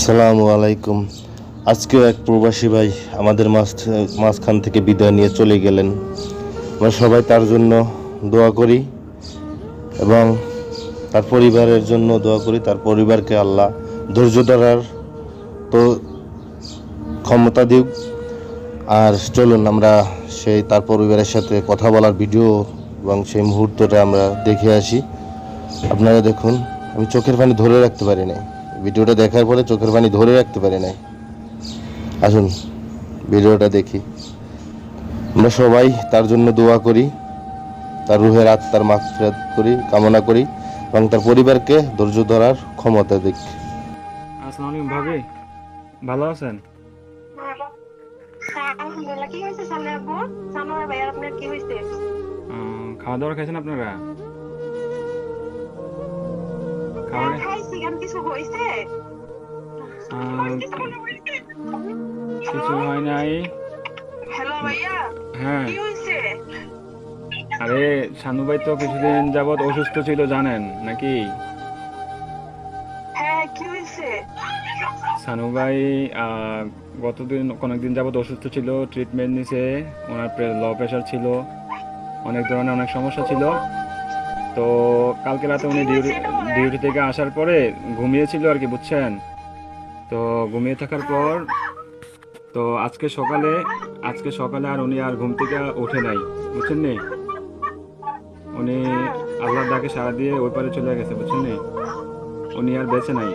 আসসালামু আলাইকুম। আজকেও এক প্রবাসী ভাই আমাদের মাঝ মাঝখান থেকে বিদায় নিয়ে চলে গেলেন। আমরা সবাই তার জন্য দোয়া করি এবং তার পরিবারের জন্য দোয়া করি। তার পরিবারকে আল্লাহ ধৈর্য ধরার তো ক্ষমতা দিক। আর চলুন, আমরা সেই তার পরিবারের সাথে কথা বলার ভিডিও এবং সেই মুহূর্তটা আমরা দেখে আসি। আপনারা দেখুন, আমি চোখের পানি ধরে রাখতে পারি নাই। ভিডিওটা দেখার পরে চোখের পানি ধরে রাখতে পারি নাই। আসুন ভিডিওটা দেখি। আমরা সবাই তার জন্য দোয়া করি তার রুহের আত্মার মাগফিরাত করি কামনা করি এবং তার পরিবারকে ধৈর্য ধরার ক্ষমতা দিক। আসসালামু আলাইকুম ভাবি ভালো আছেন? হ্যাঁ, খাওয়া দাওয়া খাইছেন আপনারা? খাওয়া হ্যাঁ, কিছু হয় নাই। হ্যালো ভাইয়া হ্যাঁ। কি হয়েছে আরে শানু ভাই তো কিছুদিন যাবত অসুস্থ ছিল জানেন নাকি? হ্যাঁ কি শানু ভাই আহ, গতদিন কয়েকদিন যাবত অসুস্থ ছিল ট্রিটমেন্ট নিছে ওনার লো প্রেশার ছিল অনেক ধরনের অনেক সমস্যা ছিল। তো কালকে রাতে উনি ডিউটি ডিউটি থেকে আসার পরে ঘুমিয়েছিল আর কি বুঝছেন? তো ঘুমিয়ে থাকার পর তো আজকে সকালে আজকে সকালে আর উনি আর ঘুম থেকে ওঠে নাই বুঝছেন নি? উনি আল্লাহর ডাকে সারা দিয়ে ওই পারে চলে গেছে বুঝছেন নি? উনি আর বেঁচে নাই।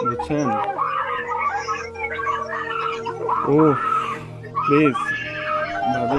বুঝছেন? ও প্লিজ ভাবি।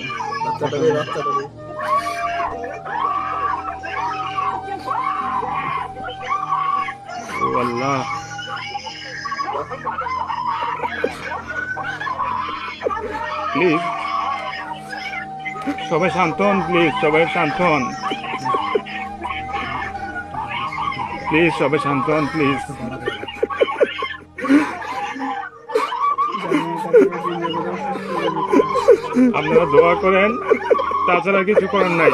ও আল্লাহ প্লিজ সবাই শান্ত হন প্লিজ সবাই শান্ত হন। প্লিজ সবাই শান্ত হন প্লিজ আপনারা দোয়া করেন তাছাড়া কিছু করার নাই।